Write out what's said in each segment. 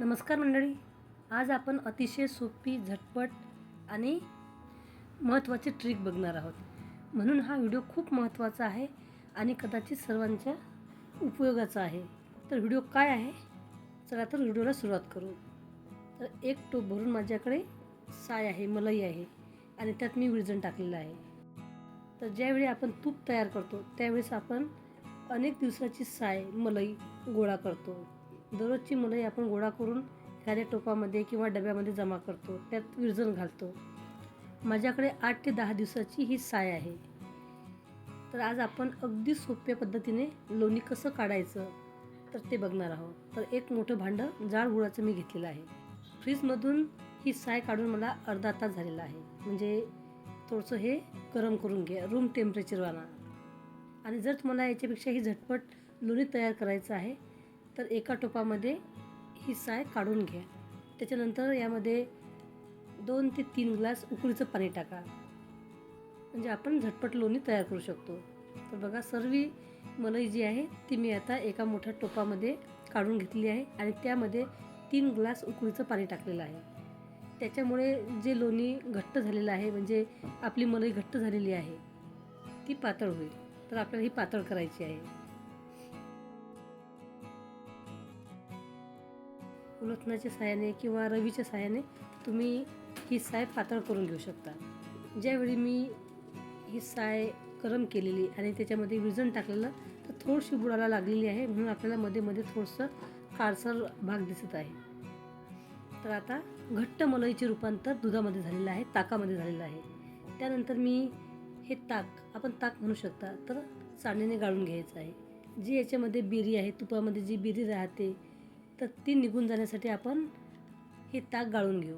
नमस्कार मंडळी. आज आपण अतिशय सोपी झटपट आणि महत्त्वाची ट्रिक बघणार आहोत. म्हणून हा व्हिडिओ खूप महत्त्वाचा आहे आणि कदाचित सर्वांच्या उपयोगाचा आहे. तर व्हिडिओ काय आहे? चला तर व्हिडिओला सुरुवात करू. तर एक टोप भरून माझ्याकडे साय आहे मलई आहे आणि त्यात मी विरजण टाकलेलं आहे. तर ज्यावेळी आपण तूप तयार करतो त्यावेळेस आपण अनेक दिवसाची साय मलई गोळा करतो. दररोजची मलई आपण गोळा करून एखाद्या टोपामध्ये किंवा डब्यामध्ये जमा करतो त्यात विरजण घालतो. माझ्याकडे आठ ते दहा दिवसाची ही साय आहे. तर आज आपण अगदी सोप्या पद्धतीने लोणी कसं काढायचं तर ते बघणार आहोत. तर एक मोठं भांडं जाड गुळाचं मी घेतलेलं आहे. फ्रीजमधून ही साय काढून मला अर्धा तास झालेला आहे. म्हणजे थोडंसं हे गरम करून घ्या रूम टेम्परेचरवाला आणि जर तुम्हाला याच्यापेक्षा ही झटपट लोणी तयार करायचं आहे तर एका टोपामध्ये ही साय काढून घ्या. त्याच्यानंतर यामध्ये दोन ते तीन ग्लास उकळीचं पाणी टाका. म्हणजे आपण झटपट लोणी तयार करू शकतो. तर बघा सर्व मलई जी आहे ती मी आता एका मोठ्या टोपामध्ये काढून घेतली आहे आणि त्यामध्ये तीन ग्लास उकळीचं पाणी टाकलेलं आहे. त्याच्यामुळे जे लोणी घट्ट झालेलं आहे म्हणजे आपली मलई घट्ट झालेली आहे ती पातळ होईल. तर आपल्याला ही पातळ करायची आहे. उलथण्याच्या साहाय्याने किंवा रवीच्या सहाय्याने तुम्ही ही साय पातळ करून घेऊ शकता. ज्यावेळी मी ही साय गरम केलेली आणि त्याच्यामध्ये विजन टाकलेलं तर थोडीशी बुडाला लागलेली आहे म्हणून आपल्याला मध्ये मध्ये थोडंसं काळसर भाग दिसत आहे. तर आता घट्ट मलईचे रूपांतर दुधामध्ये झालेलं आहे ताकामध्ये झालेलं आहे. त्यानंतर मी हे ताक आपण ताक म्हणू शकता तर चाळणीने गाळून घ्यायचं आहे. जी याच्यामध्ये बिरी आहे तुपामध्ये जी बिरी राहते तर ती निघून जाण्यासाठी आपण हे ताक गाळून घेऊ.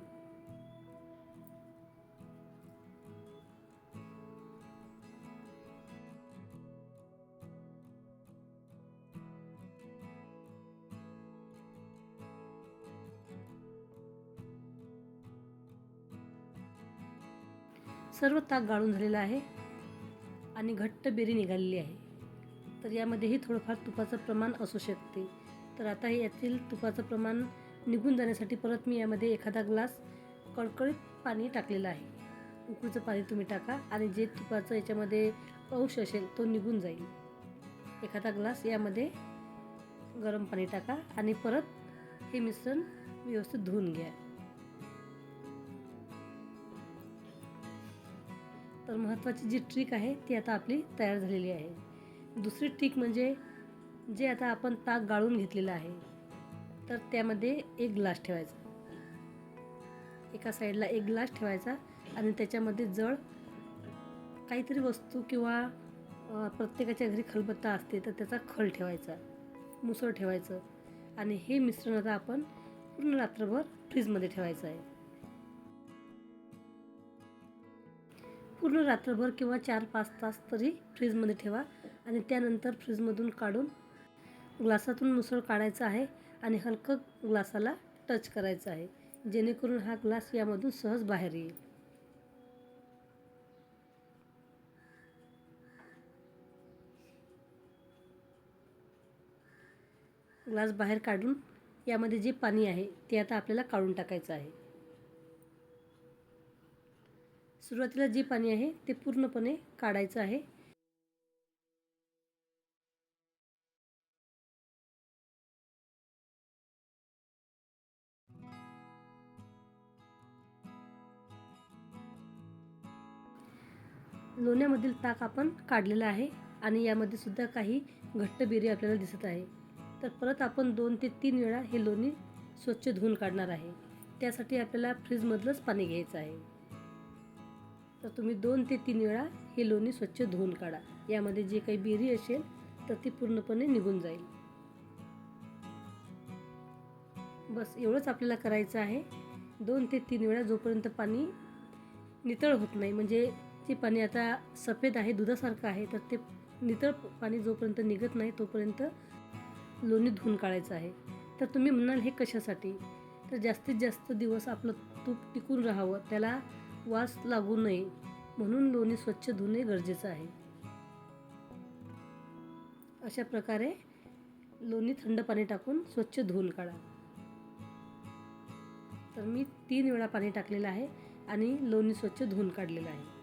सर्व ताक गाळून झालेलं आहे आणि घट्ट बेरी निघालेली आहे. तर यामध्येही थोडंफार तुपाचं प्रमाण असू शकते. तर आता हे यातील तुपाचं प्रमाण निघून जाण्यासाठी परत मी यामध्ये एखादा ग्लास कडकडीत पाणी टाकलेलं आहे. उकळीचं पाणी तुम्ही टाका आणि जे तुपाचं याच्यामध्ये अंश असेल तो निघून जाईल. एखादा ग्लास यामध्ये गरम पाणी टाका आणि परत हे मिश्रण व्यवस्थित धुवून घ्या. तर महत्त्वाची जी ट्रिक आहे ती आता आपली तयार झालेली आहे. दुसरी ट्रिक म्हणजे जे आता आपण ताक गाळून घेतलेलं आहे तर त्यामध्ये एक ग्लास ठेवायचा. एका साईडला एक ग्लास ठेवायचा आणि त्याच्यामध्ये जळ काहीतरी वस्तू किंवा प्रत्येकाच्या घरी खलबत्ता असते तर त्याचा खल ठेवायचा मुसळ ठेवायचं आणि हे मिश्रण आता आपण पूर्ण रात्रभर फ्रीजमध्ये ठेवायचं आहे. पूर्ण रात्रभर किंवा चार पाच तास तरी फ्रीजमध्ये ठेवा आणि त्यानंतर फ्रीजमधून काढून ग्लासातून मुसळ काढायचा आहे आणि हलकं ग्लासाला टच करायचं आहे. जेणेकरून हा ग्लास यामधून सहज बाहेर येईल. ग्लास बाहेर काढून यामध्ये जे पाणी आहे ते आता आपल्याला काढून टाकायचं आहे. सुरुवातीला जे पाणी आहे ते पूर्णपणे काढायचं आहे. लोण्यामधील ताक आपण काढलेलं आहे आणि यामध्ये सुद्धा काही घट्ट बेरी आपल्याला दिसत आहे. तर परत आपण दोन ते तीन वेळा हे लोणी स्वच्छ धुवून काढणार आहे. त्यासाठी आपल्याला फ्रीजमधलंच पाणी घ्यायचं आहे. तर तुम्ही दोन ते तीन वेळा हे लोणी स्वच्छ धुवून काढा. यामध्ये जे काही बेरी असेल तर ती पूर्णपणे निघून जाईल. बस एवढंच आपल्याला करायचं आहे. दोन ते तीन वेळा जोपर्यंत पाणी नितळ होत नाही म्हणजे ते पाणी आता सफेद आहे दुधासारखं आहे तर ते नितळ पाणी जोपर्यंत निघत नाही तोपर्यंत लोणी धुवून काढायचं आहे. तर तुम्ही म्हणाल हे कशासाठी? तर जास्तीत जास्त दिवस आपलं तूप टिकून राहावं त्याला वास लागू नये म्हणून लोणी स्वच्छ धुणे गरजेचं आहे. अशा प्रकारे लोणी थंड पाणी टाकून स्वच्छ धुवून काढा. तर मी तीन वेळा पाणी टाकलेलं आहे आणि लोणी स्वच्छ धुवून काढलेलं आहे.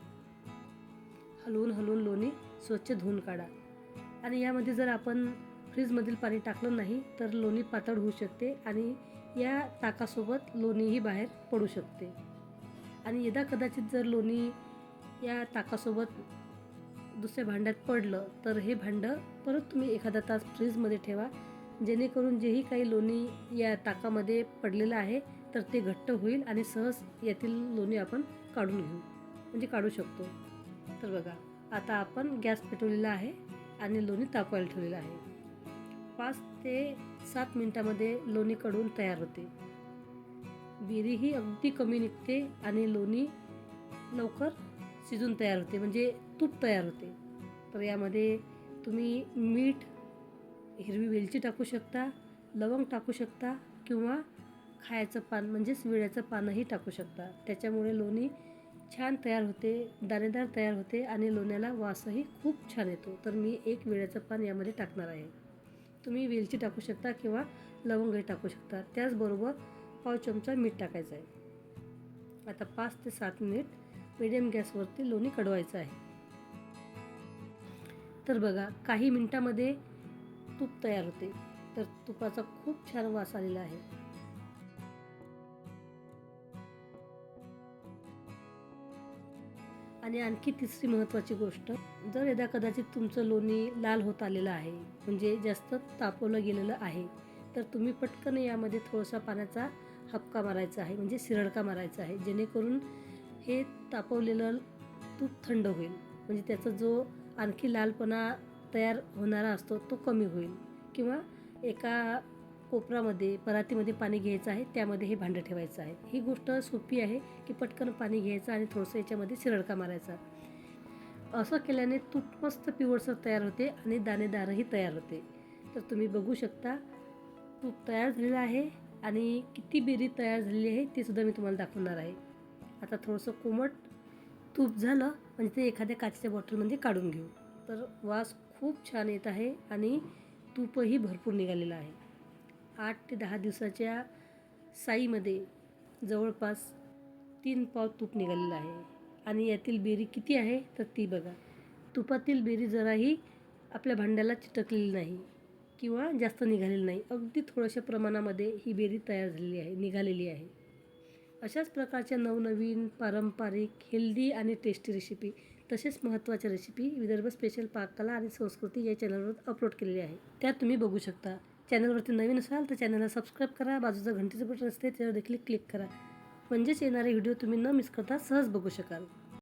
हलवून हलवून लोणी स्वच्छ धुवून काढा. आणि यामध्ये जर आपण फ्रीजमधील पाणी टाकलं नाही तर लोणी पातळ होऊ शकते आणि या ताकासोबत लोणीही बाहेर पडू शकते. आणि यदा कदाचित जर लोणी या ताकासोबत दुसऱ्या भांड्यात पडलं तर हे भांडं परत तुम्ही एखादा तास फ्रीजमध्ये ठेवा. जेणेकरून जेही काही लोणी या ताकामध्ये पडलेलं आहे तर ते घट्ट होईल आणि सहज यातील लोणी आपण काढून घेऊ. म्हणजे काढू शकतो. तर बघा आता आपण गॅस पेटवलेला आहे आणि लोणी तापवायला ठेवलेलं आहे. पाच ते सात मिनटामध्ये लोणी कडून तयार होते. बेरीही अगदी कमी निघते आणि लोणी लवकर शिजून तयार होते म्हणजे तूप तयार होते. तर यामध्ये तुम्ही मीठ हिरवी वेलची टाकू शकता लवंग टाकू शकता किंवा खायचं पान म्हणजेच विड्याचं पानंही टाकू शकता. त्याच्यामुळे लोणी छान तयार होते दाणेदार तयार होते आणि लोण्याला वासही खूप छान येतो. तर मी एक वेळेचं पान यामध्ये टाकणार आहे. तुम्ही वेलची टाकू शकता किंवा लवंगही टाकू शकता. त्याचबरोबर पाव चमचा मीठ टाकायचं आहे. आता पाच ते सात मिनिट मिडियम गॅसवरती लोणी कडवायचं आहे. तर बघा काही मिनटामध्ये तूप तयार होते. तर तुपाचा खूप छान वास आलेला आहे. आणि आणखी तिसरी महत्त्वाची गोष्ट जर यदा कदाचित तुमचं लोणी लाल होत आलेलं आहे म्हणजे जास्त तापवलं गेलेलं आहे तर तुम्ही पटकन यामध्ये थोडासा पाण्याचा हपका मारायचा आहे म्हणजे सिरडका मारायचा आहे जेणेकरून हे तापवलेलं तूप थंड होईल. म्हणजे त्याचा जो आणखी लालपणा तयार होणारा असतो तो कमी होईल. किंवा एका कोपरामध्ये परातीमध्ये पाणी घ्यायचं आहे त्यामध्ये हे भांडं ठेवायचं आहे. ही गोष्ट सोपी आहे की पटकन पाणी घ्यायचं आणि थोडंसं याच्यामध्ये शिरडका मारायचा. असं केल्याने तूप मस्त पिवळसर तयार होते आणि दाणेदारही तयार होते. तर तुम्ही बघू शकता तूप तयार झालेलं आहे आणि किती बेरी तयार झालेली आहे ते सुद्धा मी तुम्हाला दाखवणार आहे. आता थोडंसं कोमट तूप झालं म्हणजे ते एखाद्या काचेच्या बॉटलमध्ये काढून घेऊ. तर वास खूप छान येत आहे आणि तूपही भरपूर निघालेलं आहे. आठ ते दहा दिवसाच्या साईमध्ये जवळपास तीन पाव तूप निघालेलं आहे. आणि यातील बेरी किती आहे तर ती बघा. तुपातील बेरी जराही आपल्या भांड्याला चिटकलेली नाही किंवा जास्त निघालेली नाही. अगदी थोड्याशा प्रमाणामध्ये ही बेरी तयार झालेली आहे निघालेली आहे. अशाच प्रकारच्या नवनवीन पारंपरिक हेल्दी आणि टेस्टी रेसिपी तसेच महत्त्वाच्या रेसिपी विदर्भ स्पेशल पाककला आणि संस्कृती या चॅनलवर अपलोड केलेली आहे. त्या तुम्ही बघू शकता. चॅनलवरती नवीन असाल तर चॅनलला सबस्क्राईब करा बाजूचं घंटीचं बटन असते त्यावर देखील क्लिक करा. म्हणजेच येणारे व्हिडिओ तुम्ही न मिस करता सहज बघू शकाल.